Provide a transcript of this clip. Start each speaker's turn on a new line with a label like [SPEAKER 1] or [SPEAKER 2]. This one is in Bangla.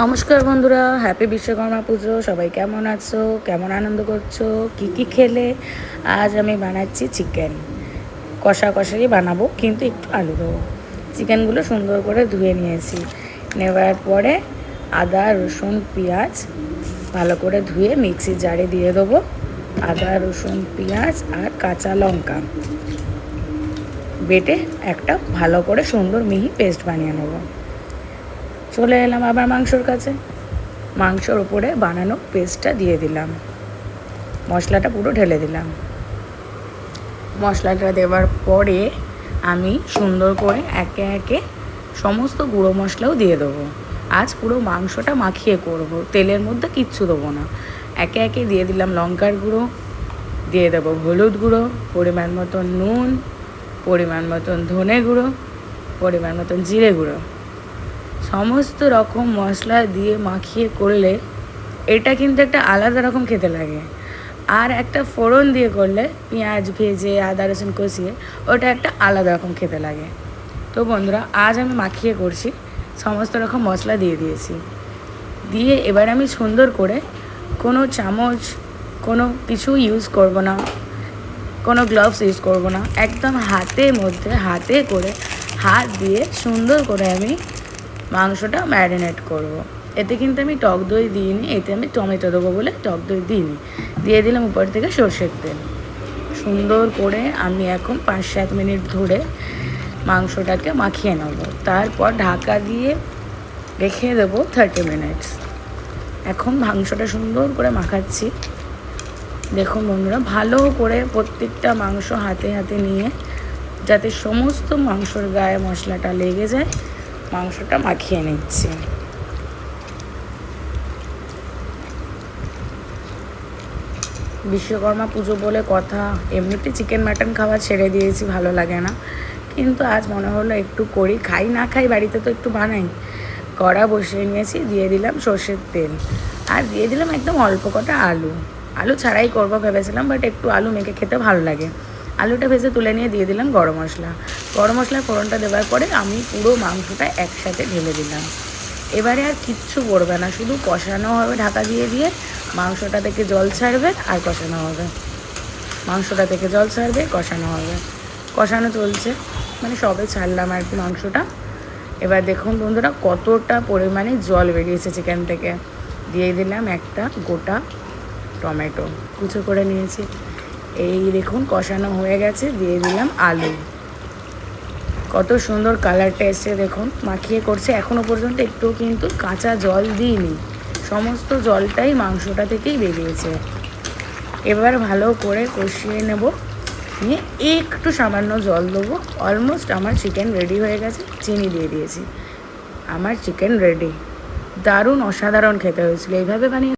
[SPEAKER 1] নমস্কার বন্ধুরা হ্যাপি বিশ্বকর্মা পুজো। সবাই কেমন আছো? কেমন আনন্দ করছ? কি কি খেলে? আজ আমি বানাচ্ছি চিকেন কষা কষাই বানাবো, কিন্তু একটু আলু দেবো। চিকেনগুলো সুন্দর করে ধুয়ে নিয়েছি। নেওয়ার পরে আদা, রসুন, পেঁয়াজ ভালো করে ধুয়ে মিক্সির জারে দিয়ে দেবো। আদা, রসুন, পেঁয়াজ আর কাঁচা লঙ্কা। বেটে একটা ভালো করে সুন্দর মিহি পেস্ট বানিয়ে নেব। চলে এলাম আবার মাংসর কাছে। মাংসর উপরে বানানো পেস্টটা দিয়ে দিলাম। মশলাটা পুরো ঢেলে দিলাম। মশলাটা দেওয়ার পরে আমি সুন্দর করে একে একে সমস্ত গুঁড়ো মশলাও দিয়ে দেবো। আজ পুরো মাংসটা মাখিয়ে করব, তেলের মধ্যে কিচ্ছু দেবো না। একে একে দিয়ে দিলাম লঙ্কার গুঁড়ো, দিয়ে দেবো হলুদ গুঁড়ো, পরিমাণ মতন নুন, পরিমাণ মতন ধনে গুঁড়ো, পরিমাণ মতন জিরে গুঁড়ো। সমস্ত রকম মশলা দিয়ে মাখিয়ে করলে এটা কিন্তু একটা আলাদা রকম খেতে লাগে। আর একটা ফোড়ন দিয়ে করলে পেঁয়াজ, ভেজে, আদা, রসুন কষিয়ে ওটা একটা আলাদা রকম খেতে লাগে। তো বন্ধুরা, আজ আমি মাখিয়ে করছি, সমস্ত রকম মশলা দিয়ে দিয়েছি। দিয়ে এবার আমি সুন্দর করে কোনো চামচ, কোনো কিছু ইউজ করব না, কোনো গ্লাভস ইউজ করব না, একদম হাতের মধ্যে, হাতে করে হাত দিয়ে সুন্দর করে আমি মাংসটা ম্যারিনেট করব। এতে কিন্তু আমি টক দই দিইনি, এতে আমি টমেটো দেবো বলে টক দই দিইনি। দিয়ে দিলাম উপর থেকে সর্ষের তেল। সুন্দর করে আমি এখন পাঁচ সাত মিনিট ধরে মাংসটাকে মাখিয়ে নেব। তারপর ঢাকা দিয়ে রেখে দেবো থার্টি মিনিটস এখন মাংসটা সুন্দর করে মাখাচ্ছি। দেখুন বন্ধুরা, ভালো করে প্রত্যেকটা মাংস হাতে হাতে নিয়ে যাতে সমস্ত মাংসর গায়ে মশলাটা লেগে যায় মাংসটা মাখিয়ে নিচ্ছি। বিশ্বকর্মা পুজো বলে কথা, এমনিতে চিকেন, মাটন খাওয়া ছেড়ে দিয়েছি, ভালো লাগে না। কিন্তু আজ মনে হলো একটু করি, খাই, না খাই বাড়িতে তো একটু বানাই। কড়া বসিয়ে নিয়েছি, দিয়ে দিলাম সর্ষের তেল। আর দিয়ে দিলাম একদম অল্প কটা আলু। আলু ছাড়াই করব ভেবেছিলাম বাট একটু আলু মেখে খেতে ভালো লাগে। আলুটা ভেজে তুলে নিয়ে দিয়ে দিলাম গরম মশলা। গরম মশলার ফোড়নটা দেওয়ার পরে আমি পুরো মাংসটা একসাথে ঢেলে দিলাম। এবারে আর কিচ্ছু করবে না, শুধু কষানো হবে ঢাকা দিয়ে দিয়ে, মাংসটা থেকে জল ছাড়বে আর কষানো হবে। মাংসটা থেকে জল ছাড়বে, কষানো হবে। কষানো চলছে মানে সবে ছাড়লাম আর কি মাংসটা। এবার দেখুন বন্ধুরা, কতটা পরিমাণে জল বেরিয়েছে চিকেন থেকে। দিয়ে দিলাম একটা গোটা টমেটো। কুচো করে নিয়েছি। এই দেখুন, কষানো হয়ে গেছে, দিয়ে দিলাম আলু। কত সুন্দর কালারটা এসছে, দেখুন, মাখিয়ে করছে। এখনও পর্যন্ত একটু কিন্তু কাঁচা জল দিইনি। সমস্ত জলটাই মাংসটা থেকেই বেরিয়েছে। এবার ভালো করে কষিয়ে নেব। নিয়ে একটু সামান্য জল দেবো। অলমোস্ট আমার চিকেন রেডি হয়ে গেছে, চিনি দিয়ে দিয়েছি। আমার চিকেন রেডি দারুণ অসাধারণ খেতে হয়েছিল। এইভাবে বানিয়ে